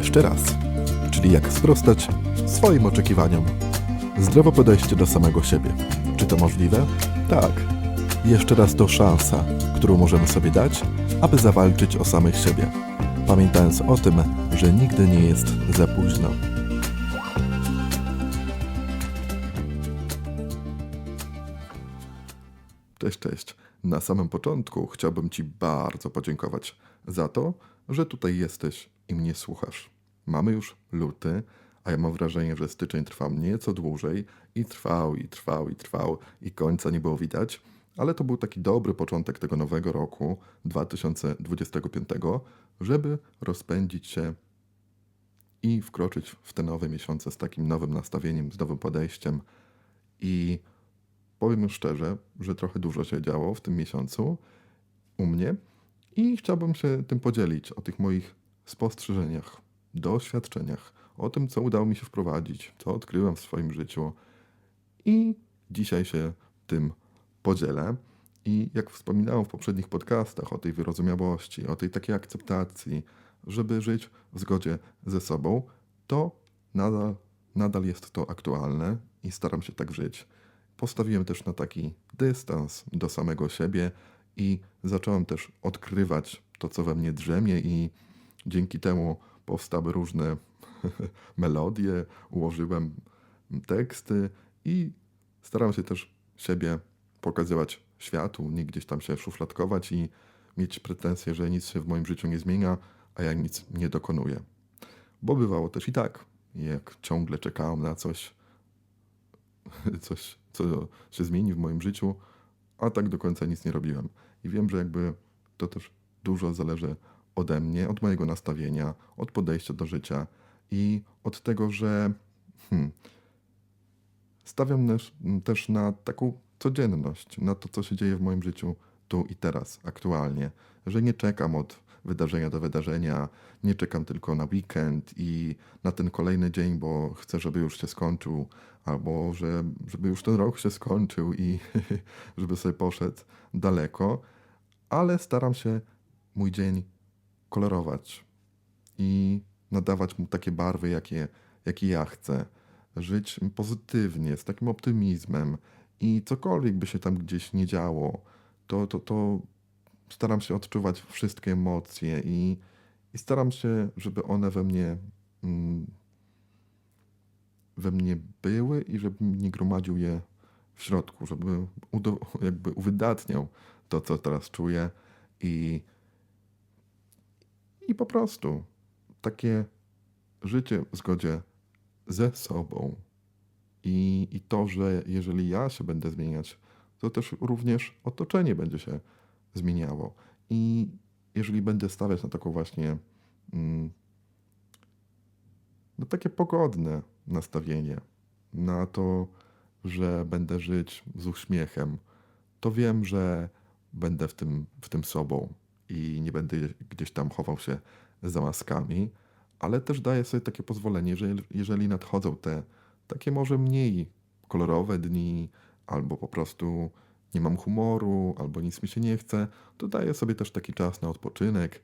Jeszcze raz. Czyli jak sprostać swoim oczekiwaniom. Zdrowe podejście do samego siebie. Czy to możliwe? Tak. Jeszcze raz to szansa, którą możemy sobie dać, aby zawalczyć o samych siebie. Pamiętając o tym, że nigdy nie jest za późno. Cześć, cześć. Na samym początku chciałbym Ci bardzo podziękować za to, że tutaj jesteś i mnie słuchasz. Mamy już luty, a ja mam wrażenie, że styczeń trwał nieco dłużej i trwał, i trwał, i trwał, i końca nie było widać, ale to był taki dobry początek tego nowego roku 2025, żeby rozpędzić się i wkroczyć w te nowe miesiące z takim nowym nastawieniem, z nowym podejściem i powiem szczerze, że trochę dużo się działo w tym miesiącu u mnie i chciałbym się tym podzielić o tych moich spostrzeżeniach, doświadczeniach, o tym, co udało mi się wprowadzić, co odkryłem w swoim życiu i dzisiaj się tym podzielę. I jak wspominałem w poprzednich podcastach o tej wyrozumiałości, o tej takiej akceptacji, żeby żyć w zgodzie ze sobą, to nadal, nadal jest to aktualne i staram się tak żyć postawiłem też na taki dystans do samego siebie i zacząłem też odkrywać to, co we mnie drzemie, i dzięki temu powstały różne melodie, ułożyłem teksty i staram się też siebie pokazywać światu, nie gdzieś tam się szufladkować i mieć pretensje, że nic się w moim życiu nie zmienia, a ja nic nie dokonuję. Bo bywało też i tak, jak ciągle czekałem na coś, coś, co się zmieni w moim życiu, a tak do końca nic nie robiłem. I wiem, że jakby to też dużo zależy ode mnie, od mojego nastawienia, od podejścia do życia i od tego, że hmm, stawiam też, też na taką codzienność, na to, co się dzieje w moim życiu tu i teraz, aktualnie, że nie czekam od wydarzenia do wydarzenia, nie czekam tylko na weekend i na ten kolejny dzień, bo chcę, żeby już się skończył, albo że, żeby już ten rok się skończył i żeby sobie poszedł daleko, ale staram się mój dzień kolorować i nadawać mu takie barwy, jakie, jakie ja chcę. Żyć pozytywnie, z takim optymizmem i cokolwiek by się tam gdzieś nie działo, to, to, to staram się odczuwać wszystkie emocje i, i staram się, żeby one we mnie mm, we mnie były i żebym nie gromadził je w środku, żeby udo, jakby uwydatniał to, co teraz czuję i, i po prostu takie życie w zgodzie ze sobą. I, i to, że jeżeli ja się będę zmieniać, to też również otoczenie będzie się zmieniało. I jeżeli będę stawiać na taką właśnie mm, no takie pogodne nastawienie, na to, że będę żyć z uśmiechem, to wiem, że będę w tym, w tym sobą i nie będę gdzieś tam chował się za maskami, ale też daję sobie takie pozwolenie, że jeżeli nadchodzą te takie może mniej kolorowe dni, albo po prostu nie mam humoru, albo nic mi się nie chce, to daję sobie też taki czas na odpoczynek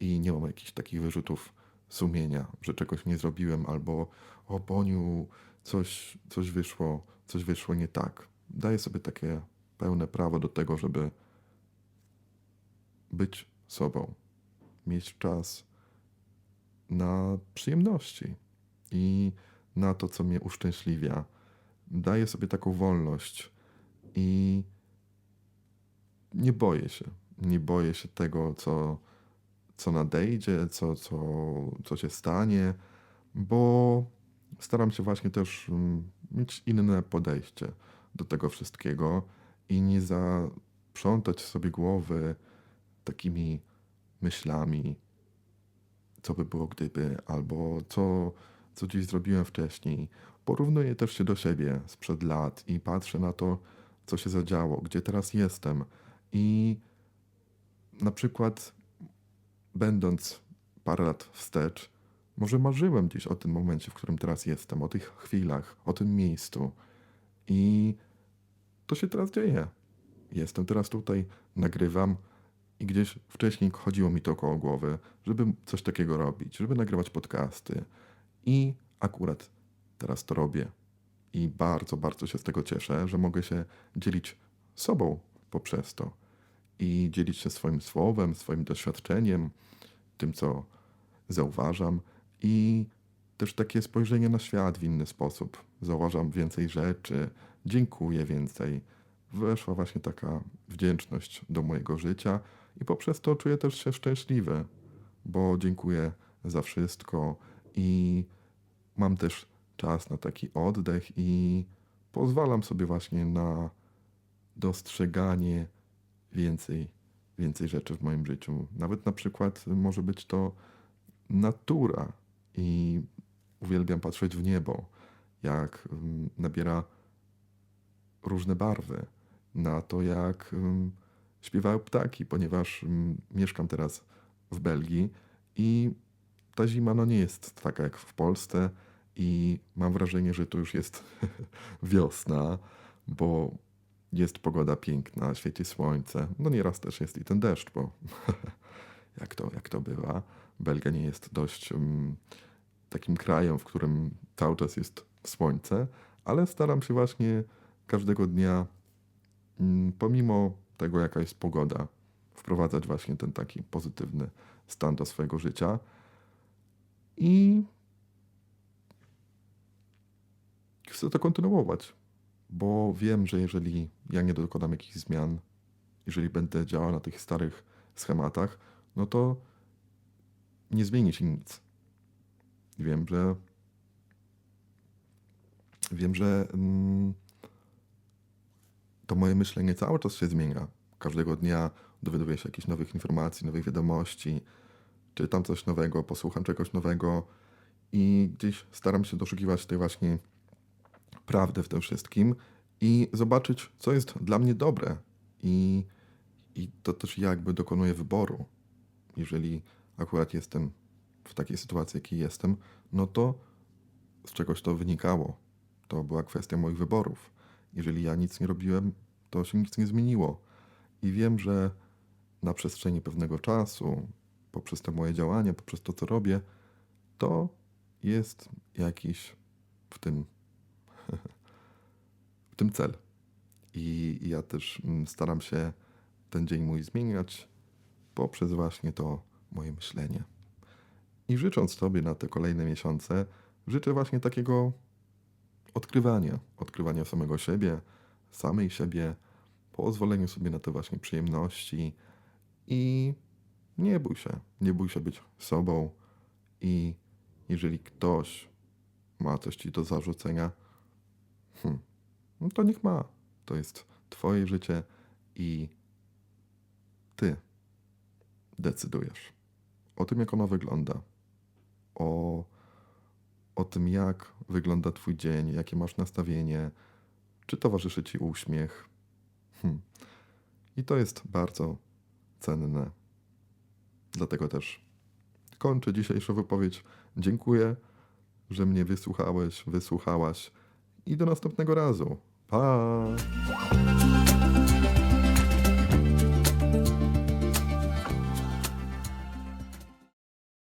i nie mam jakichś takich wyrzutów sumienia, że czegoś nie zrobiłem, albo o Boniu, coś, coś wyszło, coś wyszło nie tak. Daję sobie takie pełne prawo do tego, żeby być sobą, mieć czas na przyjemności i na to, co mnie uszczęśliwia. Daję sobie taką wolność i nie boję się. Nie boję się tego, co, co nadejdzie, co, co, co się stanie, bo staram się właśnie też mm, mieć inne podejście do tego wszystkiego i nie zaprzątać sobie głowy takimi myślami, co by było gdyby, albo co, co gdzieś zrobiłem wcześniej. Porównuję też się do siebie sprzed lat i patrzę na to, co się zadziało, gdzie teraz jestem. I na przykład, będąc parę lat wstecz, może marzyłem gdzieś o tym momencie, w którym teraz jestem, o tych chwilach, o tym miejscu. I to się teraz dzieje. Jestem teraz tutaj, nagrywam I gdzieś wcześniej chodziło mi to koło głowy, żeby coś takiego robić, żeby nagrywać podcasty. I akurat teraz to robię. I bardzo, bardzo się z tego cieszę, że mogę się dzielić sobą poprzez to. I dzielić się swoim słowem, swoim doświadczeniem, tym, co zauważam. I też takie spojrzenie na świat w inny sposób. Zauważam więcej rzeczy, dziękuję więcej. Weszła właśnie taka wdzięczność do mojego życia i poprzez to czuję też się szczęśliwy, bo dziękuję za wszystko i mam też czas na taki oddech i pozwalam sobie właśnie na dostrzeganie więcej, więcej rzeczy w moim życiu. Nawet na przykład może być to natura i uwielbiam patrzeć w niebo, jak mm, nabiera różne barwy, na to jak mm, śpiewają ptaki, ponieważ mm, mieszkam teraz w Belgii i ta zima no nie jest taka jak w Polsce i mam wrażenie, że to już jest wiosna, bo jest pogoda piękna, świeci słońce. No nieraz też jest i ten deszcz, bo jak to, jak to bywa. Belgia nie jest dość um, takim krajem, w którym cały czas jest słońce, ale staram się właśnie każdego dnia, mm, pomimo tego, jaka jest pogoda, wprowadzać właśnie ten taki pozytywny stan do swojego życia. I chcę to kontynuować, bo wiem, że jeżeli ja nie dokonam jakichś zmian, jeżeli będę działał na tych starych schematach, no to nie zmieni się nic. Wiem, że wiem, że mm, to moje myślenie cały czas się zmienia. Każdego dnia dowiaduję się jakichś nowych informacji, nowych wiadomości, czytam coś nowego, posłucham czegoś nowego i gdzieś staram się doszukiwać tej właśnie prawdy w tym wszystkim i zobaczyć, co jest dla mnie dobre. I, i to też ja jakby dokonuję wyboru. Jeżeli akurat jestem w takiej sytuacji, jakiej jestem, no to z czegoś to wynikało. To była kwestia moich wyborów. Jeżeli ja nic nie robiłem, to się nic nie zmieniło. I wiem, że na przestrzeni pewnego czasu, poprzez te moje działania, poprzez to, co robię, to jest jakiś w tym, w tym cel. I ja też mm, staram się ten dzień mój zmieniać poprzez właśnie to moje myślenie. I życząc Tobie na te kolejne miesiące, życzę właśnie takiego odkrywania, odkrywania samego siebie, samej siebie, pozwoleniu sobie na te właśnie przyjemności i nie bój się, nie bój się być sobą i jeżeli ktoś ma coś Ci do zarzucenia, hmm, no to niech ma. To jest Twoje życie i Ty decydujesz o tym, jak ono wygląda, o, o tym, jak wygląda Twój dzień, jakie masz nastawienie, czy towarzyszy Ci uśmiech. Hmm. I to jest bardzo cenne. Dlatego też kończę dzisiejszą wypowiedź. Dziękuję, że mnie wysłuchałeś, wysłuchałaś i do następnego razu. Bye.